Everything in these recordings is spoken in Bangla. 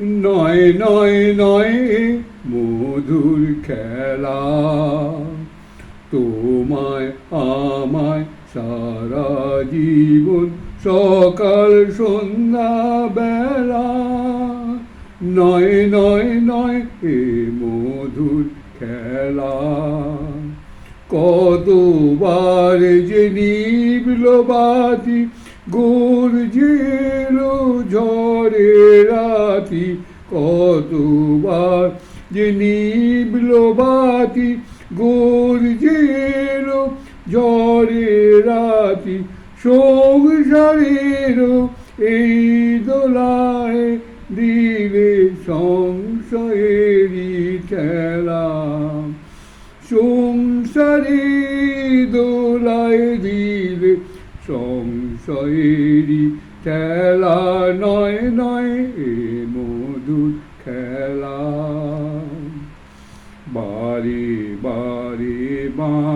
নয় নয় নয়, মধুর খেলা। তোমায়, আমায় সারা জীবন সকাল, সন্ধ্যা, বেলা। নয় নয় নয়, এ মধুর খেলা। কতবার যে নিবল বাতি গর্জেল ঝড়ে রাতি কতবার যে নিবল বাতি, গর্জেল ঝড়ে রাতি সংসারের এই দোলায় দিলে সংশয়েরই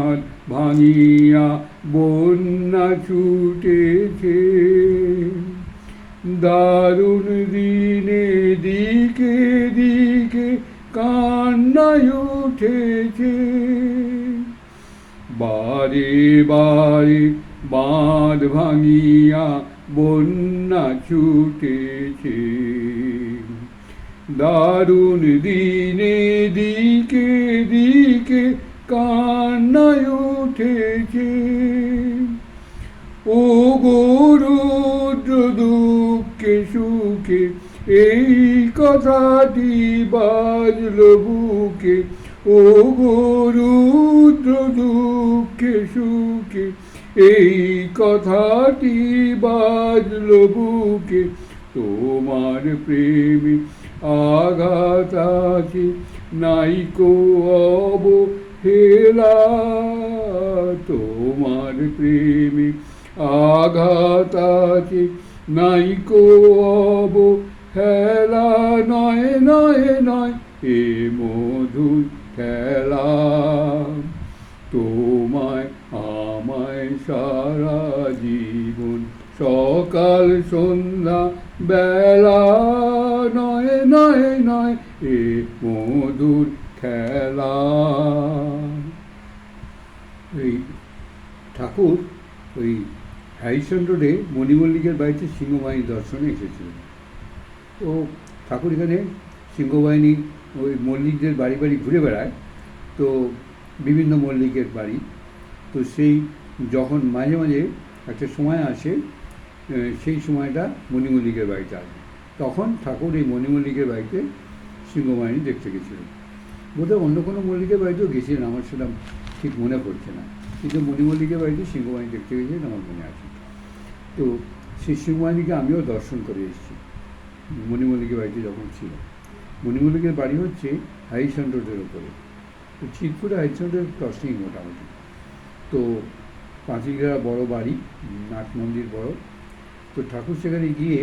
বাঁধ ভাঙিয়া বন্যা ছুটেছে। দারুণ দিনে দিকে দিকে কান্নায় উঠেছে। বারে বারে বাঁধ ভাঙিয়া বন্যা ছুটেছে। দারুণ দিনে দিকে দিকে কান্নায় উঠেছে। ও গরুদ্র দুঃখে সুখে, এই কথাটি বাজল বুকে। ও গরুদ্র দুঃখে সুখে, এই কথাটি বাজল বুকে। তোমার প্রেমে আঘাত আছে নাইকো তোমার প্রেমে আঘাত আছে। নাইকো অবহেলা, নয় নয় নয়, এ মধুর খেলা। তোমায়, আমায় সারা জীবন সকাল, সন্ধ্যা বেলা এই ঠাকুর ওই হ্যারিসন রোডে মণিমল্লিকের বাড়িতে সিংহবাহিনী দর্শনে এসেছিলেন। তো ঠাকুর এখানে সিংহবাহিনী ওই মল্লিকদের বাড়ি বাড়ি ঘুরে বেড়ায়। তো বিভিন্ন মল্লিকের বাড়ি। তো সেই যখন মাঝে মাঝে একটা সময় আসে সেই সময়টা মণিমল্লিকের বাড়িতে আসে। তখন ঠাকুর এই মণিমল্লিকের বাড়িতে সিংহবাহিনী দেখতে গেছিলেন। বোধহয় অন্য কোনো মল্লিকের বাড়িতেও গেছিলেন, আমার সেটা ঠিক মনে পড়ছে না। কিন্তু মণিমল্লিকের বাড়িতে সিংহবাহিনী দেখতে গেছিলেন আমার মনে আছে। তো সেই সিংহবাহিনীকে আমিও দর্শন করে এসেছি। মণিমল্লিকের বাড়িতে যখন ছিল। মণিমল্লিকের বাড়ি হচ্ছে হাইসান রোডের ওপরে তো চিতপুরে হাইসান রোডের ক্রসিং মোটামুটি। তো পাঁচিলঘেরা বড় বাড়ি, নাট মন্দির বড়। তো ঠাকুর সেখানে গিয়ে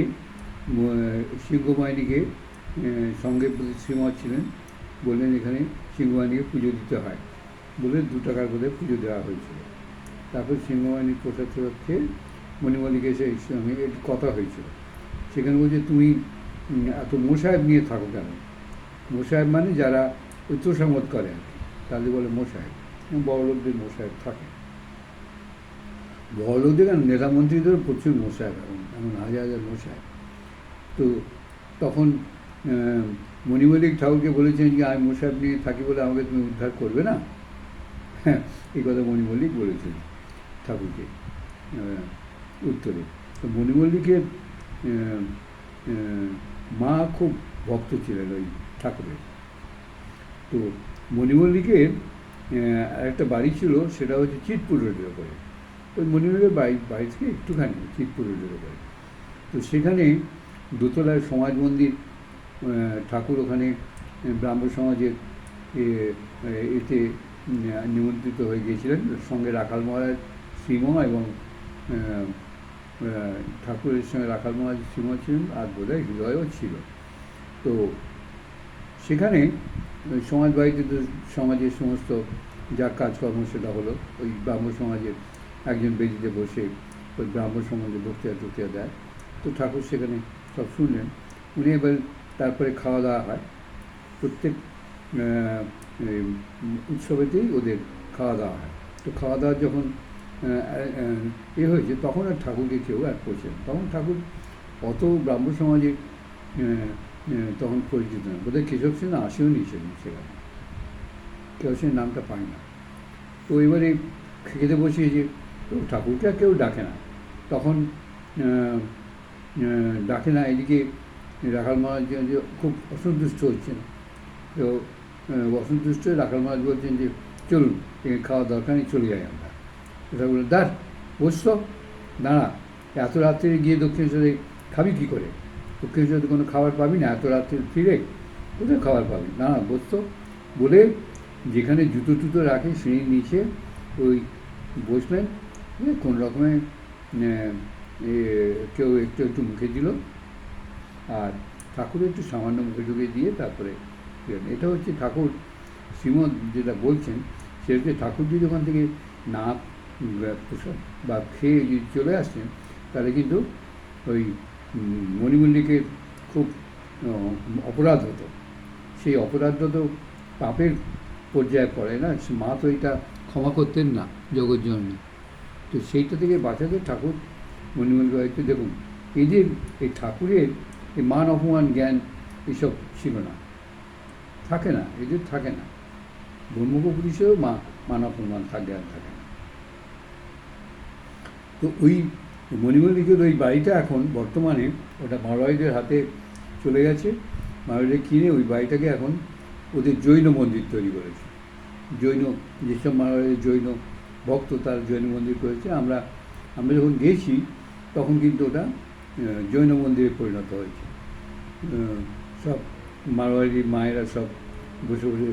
সিংহবাহিনীকে সঙ্গে শ্রীমৎ ছিলেন। বললেন এখানে সিংহবাহিনীকে পুজো দিতে হয়। বলে দু টাকার করে পুজো দেওয়া হয়েছিল। তারপর সিংহবাহিনীর প্রসাদ প্রসাদ খেয়ে মণিমল্লিকে এসে সঙ্গে কথা হয়েছিল। সেখানে বলছে, তুমি এত মোসাহেব নিয়ে থাকো কেন? মোসাহেব মানে যারা ওই করে আর কি, তাদের বলে মোসাহেব বড় লোকদের মোসাহেব থাকে। বড় লোকদের কেন? নেতা মন্ত্রীদেরও প্রচুর মোসাহেব এখন এমন হাজার হাজার মোসাহেব তো তখন মণিমল্লিক ঠাকুরকে বলেছেন যে, আমি মোসাহেব নিয়ে থাকি বলে আমাকে তুমি উদ্ধার করবে না? হ্যাঁ এই কথা মণিমল্লিক বলেছেন ঠাকুরকে উত্তরে। তো মণিমল্লিকের মা খুব ভক্ত ছিলেন ওই ঠাকুরের। তো মণিমল্লিকের একটা বাড়ি ছিল, সেটা হচ্ছে চিতপুর রোডের ওপরে। ওই মণিমল্লিকের বাড়ি বাড়ি থেকে একটুখানি চিতপুর রোডের ওপরে। তো সেখানে দোতলায় সমাজ মন্দির ঠাকুর ওখানে ব্রাহ্ম সমাজের এতে নিমন্ত্রিত হয়ে গিয়েছিলেন সঙ্গে রাখাল মহারাজ শ্রীম এবং ঠাকুরের সঙ্গে রাখাল মহারাজ শ্রীম ছিলেন, আর বোধহয় হৃদয়ও ছিল। তো সেখানে ওই সমাজ বাড়িতে তো সমাজের সমস্ত যা কাজকর্ম সেটা হলো, ওই ব্রাহ্ম সমাজের একজন বেদিতে বসে ওই ব্রাহ্ম সমাজে বক্তৃতা টক্তৃতা দেয়। তো ঠাকুর সেখানে সব শুনলেন। উনি এবার তারপরে খাওয়া দাওয়া হয়। প্রত্যেক উৎসবেতেই ওদের খাওয়া দাওয়া হয়। তো খাওয়া দাওয়া যখন এ হয়েছে, তখন আর ঠাকুরকে কেউ আর করছে তখন ঠাকুর অত ব্রাহ্ম সমাজে তখন পরিচিত না। বোধহয় কেশব সেন আসেও নি সেখানে। কেউ সে নামটা পায় না। তো এবারে খেতে বসিয়েছে, তো ঠাকুরকে আর কেউ ডাকে না। তখন ডাকে না, এদিকে রাখাল মহারাজ যে- যে খুব অসন্তুষ্ট হচ্ছেন। তো অসন্তুষ্ট হয়ে রাখাল মহারাজ বলছেন যে, চলুন, এখানে খাওয়া দরকার নেই, চলে যাই আমরা। এটা বললেন, দাঁড়, বসছ? দাঁড়া, এত রাত্রে গিয়ে দক্ষিণেশ্বরে খাবি কী করে? দক্ষিণেশ্বরে কোনো খাবার পাবি না, এত রাত্রে ফিরে কোথায় খাবার পাবি? না বসতো বলে যেখানে জুতো টুতো রাখে, সিঁড়ির নিচে ওই বসলেন। কোনো রকমে কেউ একটু একটু মুখে দিল। আর ঠাকুর একটু সামান্য মুখে ঢুকে দিয়ে তারপরে গেলেন। এটা হচ্ছে ঠাকুর শ্রীমদ যেটা বলছেন, সেটা হচ্ছে ওখান থেকে না প্রসাদ বা খেয়ে যদি চলে আসছেন তাহলে কিন্তু ওই মণিমল্লিকের খুব অপরাধ হতো। সেই অপরাধটা তো পাপের পর্যায়ে পড়ে না মা তো এটা ক্ষমা করতেন না জগৎজননী তো সেইটা থেকে বাঁচাতে ঠাকুর, মণিমল্লিক হয়তো দেখুন, এদের, এই ঠাকুরের এই মান অপমান, জ্ঞান, এসব ছিল না। থাকে না এদের থাকে না। ব্রহ্মপুরীশেও মা মান অপমান থাকে আর থাকে না। তো ওই মণিমল্লিকের ওই বাড়িটা এখন বর্তমানে ওটা মারোয়ারিদের হাতে চলে গেছে। মারোয়ারি কিনে ওই বাড়িটাকে এখন ওদের জৈন মন্দির তৈরি করেছে। জৈন, যেসব মারোয়ারির জৈন ভক্ত তার জৈন মন্দির করেছে, আমরা আমরা যখন গেছি, তখন কিন্তু ওটা জৈন মন্দিরে পরিণত হয়েছে। সব মারোয়ারি মায়েরা সব বসে বসে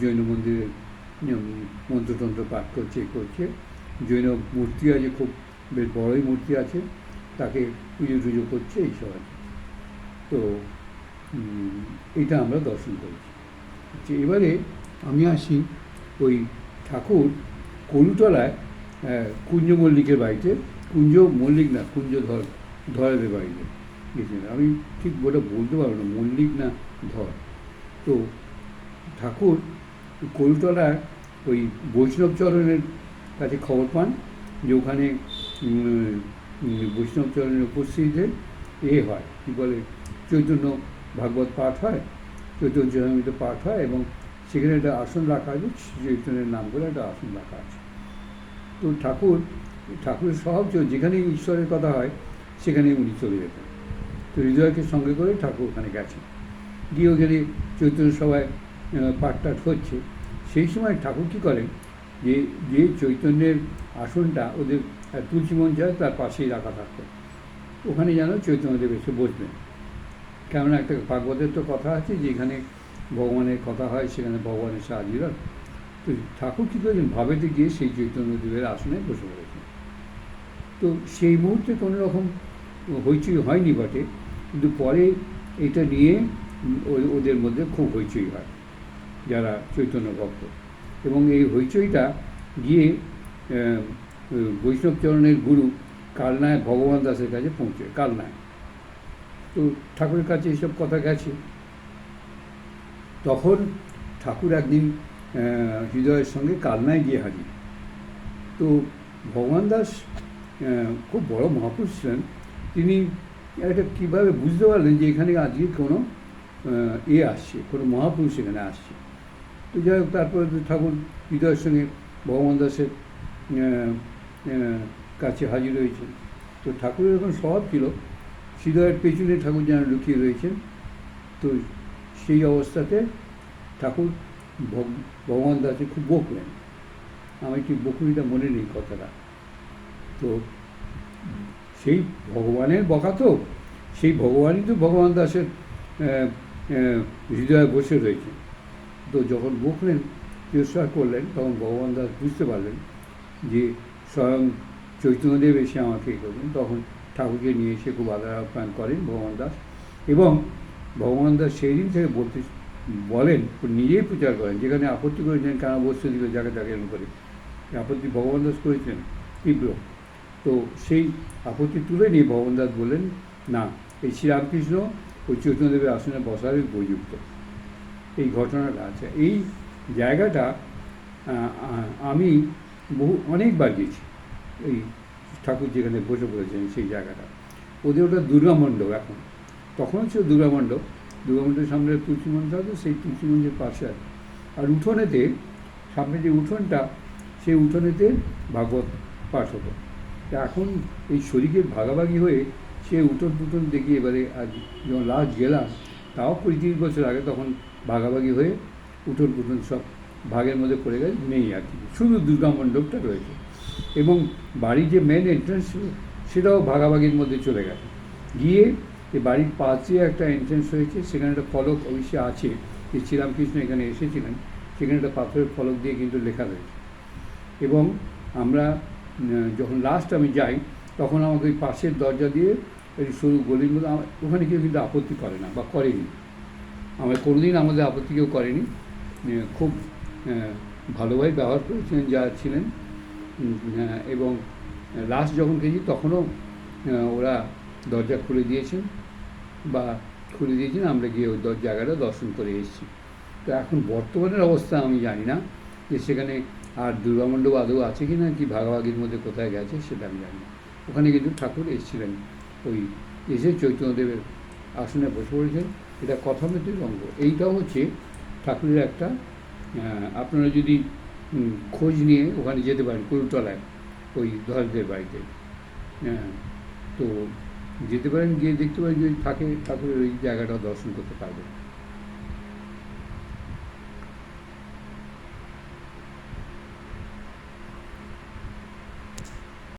জৈন মন্দিরে মন্ত্রতন্ত্র পাঠ করছে করছে। জৈন মূর্তি আছে খুব বেশ বড়ই মূর্তি আছে তাকে পুজো টুজো করছে এইসব আছে। তো এটা আমরা দর্শন করেছি। আচ্ছা, এবারে আমি আসি ওই ঠাকুর কলুতলায় কুঞ্জ মল্লিকের বাড়িতে। কুঞ্জ মল্লিক না কুঞ্জ ধর ধরের বাড়িতে। গেছিলেন আমি ঠিক ওটা বলতে পারব না, মল্লিক না ধর। তো ঠাকুর কলুতলার ওই বৈষ্ণবচরণের কাছে খবর পান যে ওখানে বৈষ্ণবচরণের উপস্থিতিতে এ হয়, কী বলে, চৈতন্য ভাগবত পাঠ হয়, চৈতন্য চরণামৃত পাঠ হয় এবং সেখানে একটা আসন রাখা আছে, চৈতন্যের নাম করে একটা আসন রাখা আছে। তো ঠাকুর, ঠাকুরের স্বভাব যেখানে ঈশ্বরের কথা হয় সেখানে উনি চলে যেতেন। তো হৃদয়কে সঙ্গে করে ঠাকুর ওখানে গেছেন। গিয়ে ওখানে চৈতন্য সভায় পাঠ টাঠ হচ্ছে। সেই সময় ঠাকুর কী করেন যে যে চৈতন্যের আসনটা ওদের তুলসী মঞ্চ আছে, তার পাশেই রাখা থাকতো। ওখানে যেন চৈতন্যদেব এসে বসবেন। কেননা একটা ভাগবতের তো কথা আছে যে, এখানে ভগবানের কথা হয়, সেখানে ভগবানের সাহায্য হয় তো ঠাকুর কী করেছেন? ভাবেতে গিয়ে সেই চৈতন্যদেবের আসনে বসে পড়েছেন। তো সেই মুহূর্তে কোনো রকম হইচই হয়নি বটে। কিন্তু পরে এটা নিয়ে ওদের মধ্যে খুব হইচই হয়, যারা চৈতন্য ভক্ত। এবং এই হইচইটা গিয়ে বৈষ্ণবচরণের গুরু কালনায় ভগবান দাসের কাছে পৌঁছে কালনায় তো ঠাকুরের কাছে এইসব কথা গেছে। তখন ঠাকুর একদিন হৃদয়ের সঙ্গে কালনায় গিয়ে হাজির। তো ভগবান দাস খুব বড় মহাপুরুষ ছিলেন। তিনি এটা কীভাবে বুঝতে পারলেন যে এখানে আজকে কোনো এ আসছে, কোনো মহাপুরুষ এখানে আসছে? তো যাই হোক, তারপরে তো ঠাকুর হৃদয়ের সঙ্গে ভগবান দাসের কাছে হাজির হয়েছেন। তো ঠাকুরের এখন স্বভাব ছিল, হৃদয়ের পেছনে ঠাকুর যেন লুকিয়ে রয়েছেন। তো সেই অবস্থাতে ঠাকুর ভগ- ভগবান দাসে খুব বকলেন। আমি ঠিক বকুনিটা মনে নেই কথাটা। তো সেই ভগবানের বকা তো, সেই ভগবানই তো ভগবান দাসের হৃদয়ে বসে রয়েছে। তো যখন বকলেন তিরস্কার করলেন, তখন ভগবান দাস বুঝতে পারলেন যে স্বয়ং চৈতন্যদেব এসে আমাকে এ করলেন তখন ঠাকুরকে নিয়ে এসে খুব আদর আপ্যায়ন করেন ভগবান দাস এবং ভগবান দাস সেই দিন থেকে বলতে, বলেন, নিজেই প্রচার করেন, যেখানে আপত্তি করেছেন কেন বস্তু দিকে যাকে এরকম করে। আপত্তি ভগবান দাস করেছেন তীব্র। তো সেই আপত্তি তুলে নিয়ে ভগবান দাস বললেন, না, এই শ্রীরামকৃষ্ণ ওই চৈতন্যদেবের আসনে বসার উপযুক্ত। এই ঘটনাটা আছে। এই জায়গাটা আমি বহু, অনেকবার গেছি এই ঠাকুর যেখানে বসে পড়েছেন সেই জায়গাটা। ওদের ওটা দুর্গা মণ্ডপ এখন। তখন ছিল দুর্গা মণ্ডপ। দুর্গা মণ্ডপের সামনে তুলসী মঞ্চ আছে, সেই তুলসী মঞ্চের পাশে আর উঠোনেতে, সামনে যে উঠোনটা, সেই উঠোনেতে ভাগবত পাঠ হতো। তা এখন এই শরীরের ভাগাভাগি হয়ে সে উঠোন টুটন দেখি এবারে আজ যখন লাস্ট গেলাম, তাও কুড়ি তিরিশ বছর আগে তখন ভাগাভাগি হয়ে উঠোন টুটন সব ভাগের মধ্যে পড়ে গেছে, নেই আর কি শুধু দুর্গা মণ্ডপটা রয়েছে এবং বাড়ির যে মেন এন্ট্রান্স ছিল সেটাও ভাগাভাগির মধ্যে চলে গেছে। গিয়ে এই বাড়ির পাশে একটা এন্ট্রান্স হয়েছে সেখানে একটা ফলক অবশ্যই আছে, যে শ্রীরামকৃষ্ণ এখানে এসেছিলেন, সেখানে একটা পাথরের ফলক দিয়ে কিন্তু লেখা রয়েছে। এবং আমরা যখন লাস্ট আমি যাই, তখন আমাকে ওই পাশের দরজা দিয়ে এই সরু গলির মধ্যে ওখানে কেউ কিন্তু আপত্তি করে না বা করেনি। আমার কোনোদিন আমাদের আপত্তি কেউ করেনি। খুব ভালোভাবে ব্যবহার করেছিলেন, যা ছিলেন। এবং লাস্ট যখন গেছি, তখনও ওরা দরজা খুলে দিয়েছেন বা খুলে দিয়েছেন, আমরা গিয়ে ওই জায়গাটা দর্শন করে এসেছি। তো এখন বর্তমানের অবস্থা আমি জানি না যে সেখানে আর দুর্গামণ্ডপ আদৌ আছে কি না, কি ভাগাভাগির মধ্যে কোথায় গেছে সেটা আমি জানি ওখানে কিন্তু ঠাকুর এসেছিলেন। ওই এসে চৈতন্যদেবের আসনে বসে পড়েছেন। এটা কথামৃতির অঙ্গ। এইটাও হচ্ছে ঠাকুরের একটা আপনারা যদি খোঁজ নিয়ে ওখানে যেতে পারেন কুলতলায় ওই ধরদের বাড়িতে। হ্যাঁ তো যেতে পারেন, গিয়ে দেখতে পারেন যদি থাকে ঠাকুরের ওই জায়গাটা দর্শন করতে পারবেন।